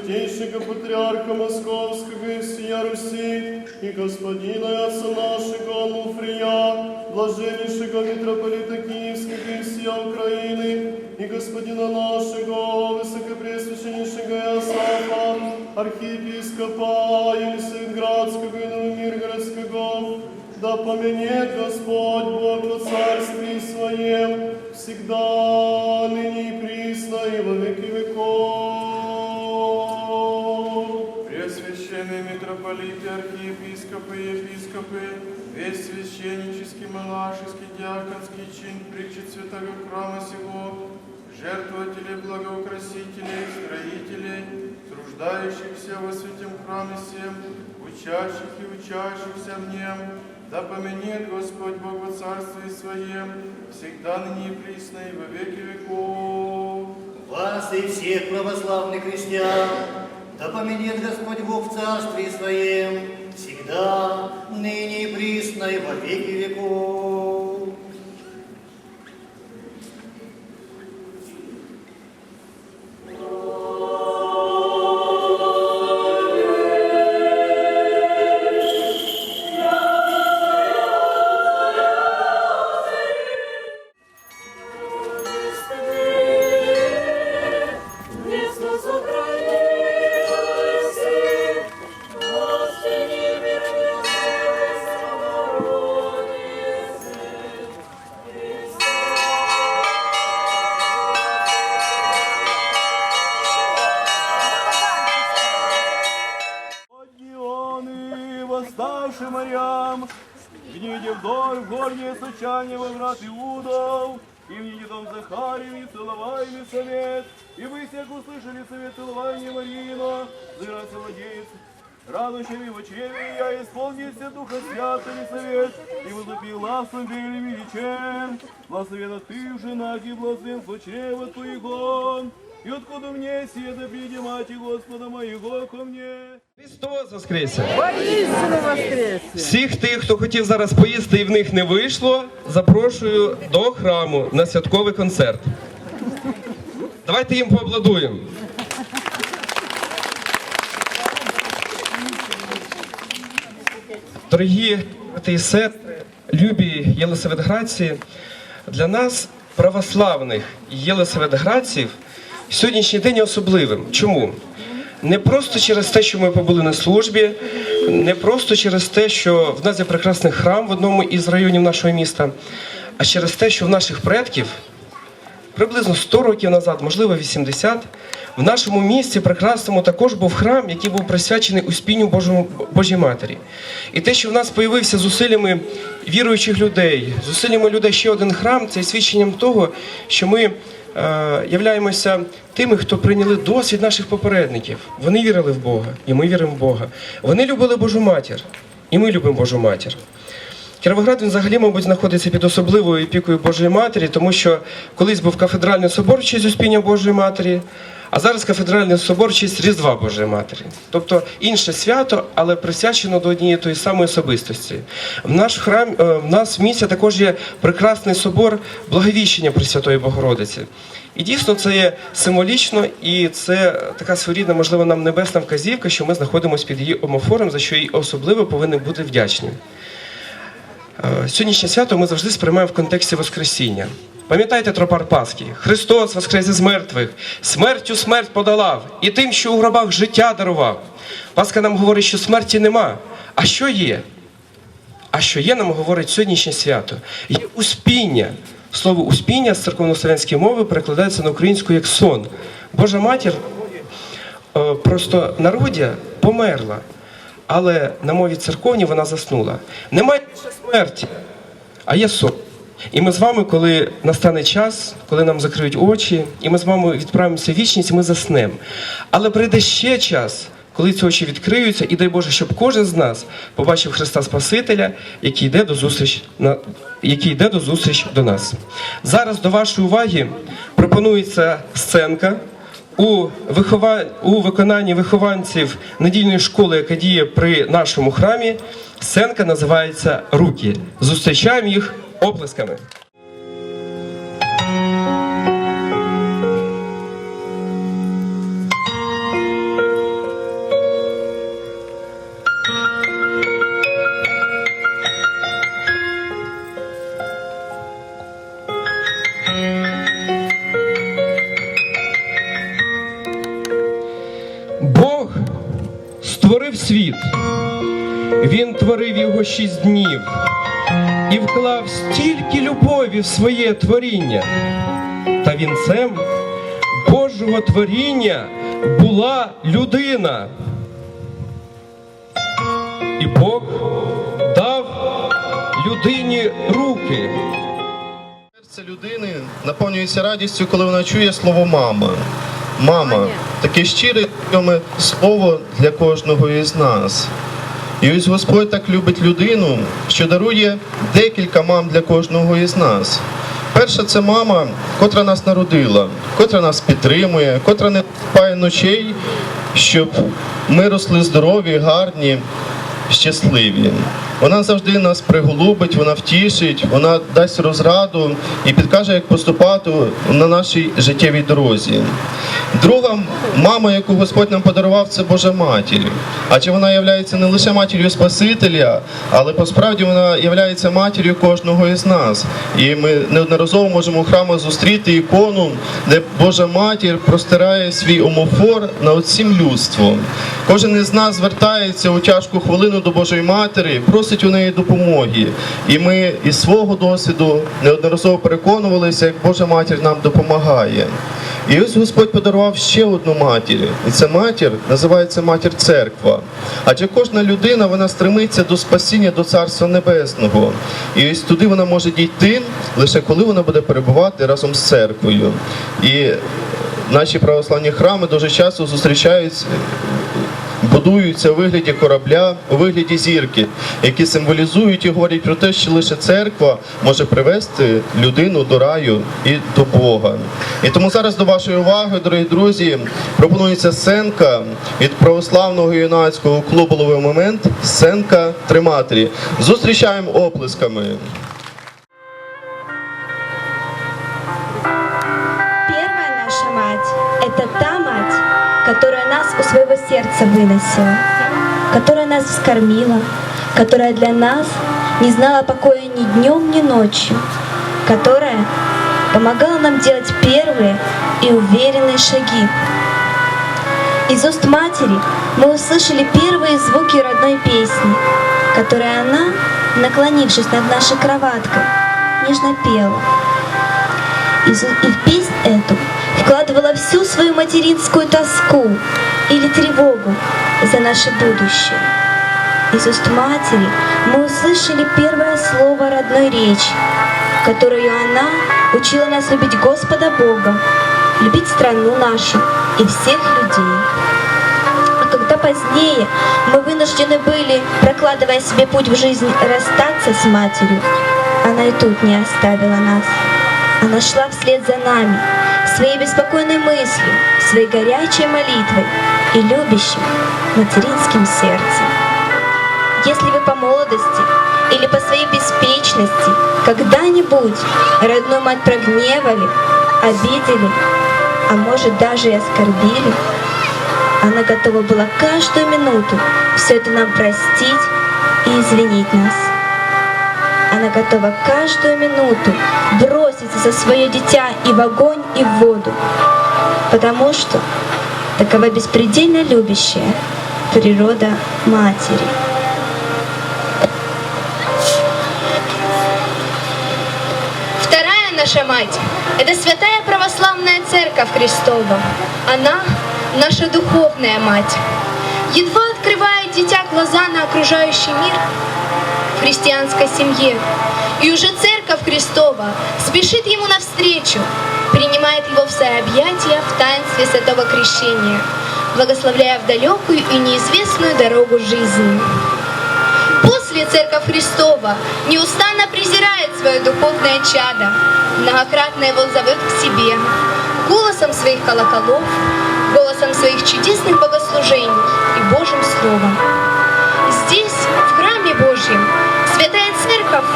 святейшего патриарха Московского и всея Руси, и господина отца нашего Ануфрия, блаженнейшего митрополита Киевского и всея Украины, и господина нашего высокопресвященнейшего Иосафа, архиепископа Елисаветградского и Новомиргородского, да поменет Господь Бог во царстве Своем, всегда, ныне и присно, и во веки митрополиты, архиепископы и епископы, весь священнический, монашеский, диаконский чин притчит святого храма сего, жертвователей, благоукрасителей, строителей, труждающихся во святем храме всем, учащих и учащихся в нем, да поменет Господь Бог во царстве Своем, всегда ныне и присно и во веки веков. Вас и всех православных христиан, да поменит Господь Бог в Царстве Своем, всегда, ныне и присно, и во веки веков. Поднионы, восставший морям, гниде вдоль в горнее сочание во врат Иудов, и в дом Захарием, и целовайный совет, и вы всех услышали совет целования Марина, зыра владеец, радующим его чреве, я исполнил все Духа Святого совет, и возлюбил ласом белым величем, благословена ты в женах и блаженство чрева твоего, и откуда мне сие да приди мати Господа моего ко мне. Христос воскресе! Воістину воскрес! Всіх тих, хто хотів зараз поїсти і в них не вийшло, запрошую до храму на святковий концерт. Давайте їм поаплодуємо. Дорогі брати і сестри, любі єлисаветградці, для нас, православних єлисаветградців, сьогоднішній день є особливим. Чому? Не просто через те, що ми побули на службі, не просто через те, що в нас є прекрасний храм в одному із районів нашого міста, а через те, що в наших предків приблизно 100 років назад, можливо 80, в нашому місті прекрасному також був храм, який був присвячений Успінню Божому, Божій Матері. І те, що в нас появився зусиллями віруючих людей, зусиллями людей ще один храм, це свідченням того, що ми являємося тими, хто прийняли досвід наших попередників. Вони вірили в Бога, і ми віримо в Бога. Вони любили Божу матір, і ми любимо Божу матір. Кіровоград він взагалі, мабуть, знаходиться під особливою опікою Божої Матері, тому що колись був кафедральний собор в честь Успіння Божої Матері, а зараз кафедральний собор честь Різдва Божої Матері. Тобто інше свято, але присвячено до однієї тої самої особистості. В наш храм, е, в нас в місті також є прекрасний собор Благовіщення Пресвятої Богородиці. І дійсно це є символічно, і це така своєрідна, можливо, нам небесна вказівка, що ми знаходимося під її омофором, за що їй особливо повинні бути вдячні. Е, Сьогоднішнє свято ми завжди сприймаємо в контексті Воскресіння. Пам'ятайте тропар Пасхи? Христос воскрес із мертвих, смертю смерть подолав, і тим, що у гробах життя дарував. Пасха нам говорить, що смерті нема. А що є? А що є, нам говорить сьогоднішнє свято? Є успіння. Слово успіння з церковнослов'янської мови перекладається на українську як сон. Божа матір е, просто народя померла, але на мові церковній вона заснула. Немає більше смерті, а є сон. І ми з вами, коли настане час, коли нам закриють очі, і ми з вами відправимося в вічність, ми заснемо. Але прийде ще час, коли ці очі відкриються, і дай Боже, щоб кожен з нас побачив Христа Спасителя, який йде до зустріч на який йде до зустріч до нас. Зараз до вашої уваги пропонується сценка у, вихова... у виконанні вихованців недільної школи, яка діє при нашому храмі. Сценка називається Руки. Зустрічаємо їх оплесками. Його шість днів і вклав стільки любові в своє творіння. Та вінцем Божого творіння була людина. І Бог дав людині руки. Серце людини наповнюється радістю, коли вона чує слово мама. Мама таке щире слово для кожного із нас. І ось Господь так любить людину, що дарує декілька мам для кожного із нас. Перша це мама, котра нас народила, котра нас підтримує, котра не спає ночей, щоб ми росли здорові, гарні, щасливі. Вона завжди нас приголубить, вона втішить, вона дасть розраду і підкаже, як поступати на нашій життєвій дорозі. Друга мама, яку Господь нам подарував, це Божа матір. Адже вона є не лише матір'ю Спасителя, але посправді вона є матір'ю кожного із нас. І ми неодноразово можемо у храмах зустріти ікону, де Божа матір простирає свій омофор над усім людством. Кожен із нас звертається у тяжку хвилину до Божої Матері, просить у неї допомоги. І ми із свого досвіду неодноразово переконувалися, як Божа матір нам допомагає. І ось Господь подарував ще одну матір. І ця матір називається матір церква. Адже кожна людина вона стремиться до спасіння до Царства Небесного. І ось туди вона може дійти лише коли вона буде перебувати разом з церквою. І наші православні храми дуже часто зустрічаються будуються у вигляді корабля, у вигляді зірки, які символізують і говорять про те, що лише церква може привести людину до раю і до Бога. І тому зараз до вашої уваги, дорогі друзі, пропонується сценка від православного юнацького клубу «Ловий момент. Сценка Триматрі. Зустрічаємо оплесками. Сердца выносила, которая нас вскормила, которая для нас не знала покоя ни днем, ни ночью, которая помогала нам делать первые и уверенные шаги. Из уст матери мы услышали первые звуки родной песни, которую она, наклонившись над нашей кроваткой, нежно пела. И в песнь эту вкладывала всю свою материнскую тоску или тревогу за наше будущее. Из уст матери мы услышали первое слово родной речи, которую она учила нас любить Господа Бога, любить страну нашу и всех людей. А когда позднее мы вынуждены были, прокладывая себе путь в жизнь, расстаться с матерью, она и тут не оставила нас. Она шла вслед за нами, своей беспокойной мыслью, своей горячей молитвой и любящим материнским сердцем. Если вы по молодости или по своей беспечности когда-нибудь родную мать прогневали, обидели, а может даже и оскорбили, она готова была каждую минуту все это нам простить и извинить нас. Она готова каждую минуту броситься за свое дитя и в огонь, и в воду, потому что такова беспредельно любящая природа матери. Вторая наша мать – это Святая Православная Церковь Христова. Она – наша духовная мать. Едва открывает дитя глаза на окружающий мир в христианской семье, и уже Церковь Христова спешит ему навстречу, принимает его в свои объятия в таинстве Святого Крещения, благословляя в далекую и неизвестную дорогу жизни. После Церковь Христова неустанно презирает свое духовное чадо, многократно его зовет к себе, голосом своих колоколов, голосом своих чудесных богослужений и Божьим Словом. Здесь, в Церковь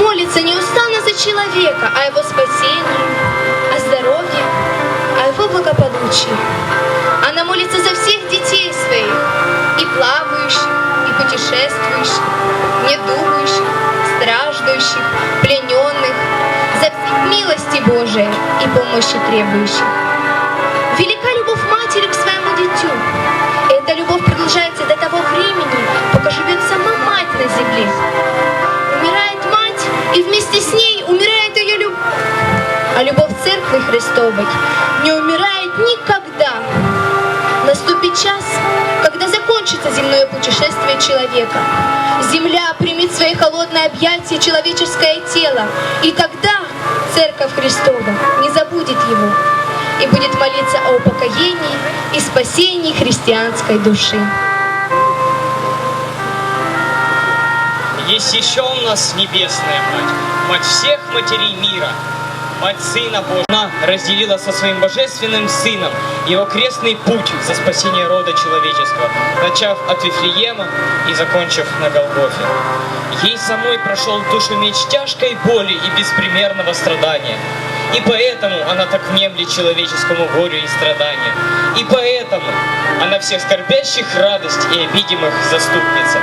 молится неустанно за человека о его спасении, о здоровье, о его благополучии. Она молится за всех детей своих, и плавающих, и путешествующих, недугающих, страждущих, плененных, за милости Божией и помощи требующих. Велика любовь матери к своему дитю. Эта любовь продолжается до того времени, Церкви Христовой не умирает никогда. Наступит час, когда закончится земное путешествие человека. Земля примет свои холодные объятия человеческое тело, и тогда Церковь Христова не забудет его и будет молиться о упокоении и спасении христианской души. Есть еще у нас небесная мать, мать всех матерей мира, мать Сына Божьего. Разделила со своим божественным Сыном его крестный путь за спасение рода человеческого, начав от Вифлеема и закончив на Голгофе. Ей самой прошел душу меч тяжкой боли и беспримерного страдания. И поэтому она так внемлет человеческому горю и страданию. И поэтому она всех скорбящих радость и обидимых заступница.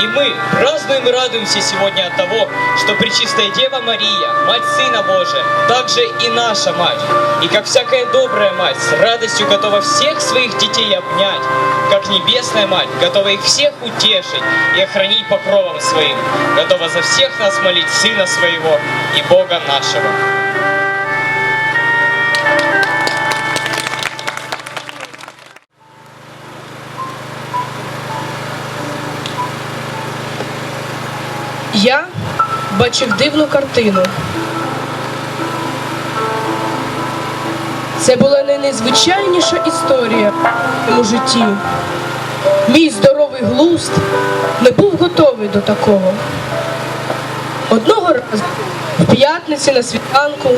И мы празднуем и радуемся сегодня от того, что Пречистая Дева Мария, Мать Сына Божия, также и наша Мать. И как всякая добрая Мать, с радостью готова всех своих детей обнять, как Небесная Мать, готова их всех утешить и охранить покровом Своим, готова за всех нас молить Сына Своего и Бога нашего. Бачив дивну картину. Це була не найзвичайніша історія в моєму житті. Мій здоровий глузд не був готовий до такого. Одного разу, в п'ятниці на світанку,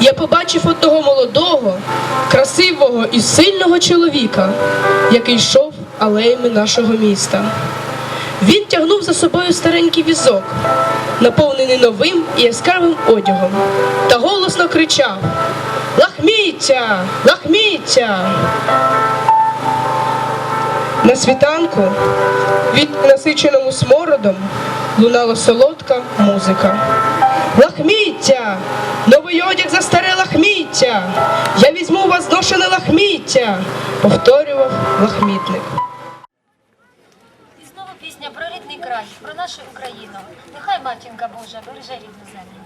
я побачив одного молодого, красивого і сильного чоловіка, який йшов алеями нашого міста. Він тягнув за собою старенький візок, наповнений новим і яскравим одягом, та голосно кричав Лахміття! Лахміття! На світанку від насиченому смородом лунала солодка музика. Лахміття! Новий одяг за старе лахміття! Я візьму у вас зношене лахміття! повторював лахмітник. І знову пісня про рідний край, про нашу Україну. Нехай матінка Божа береже рідну землю.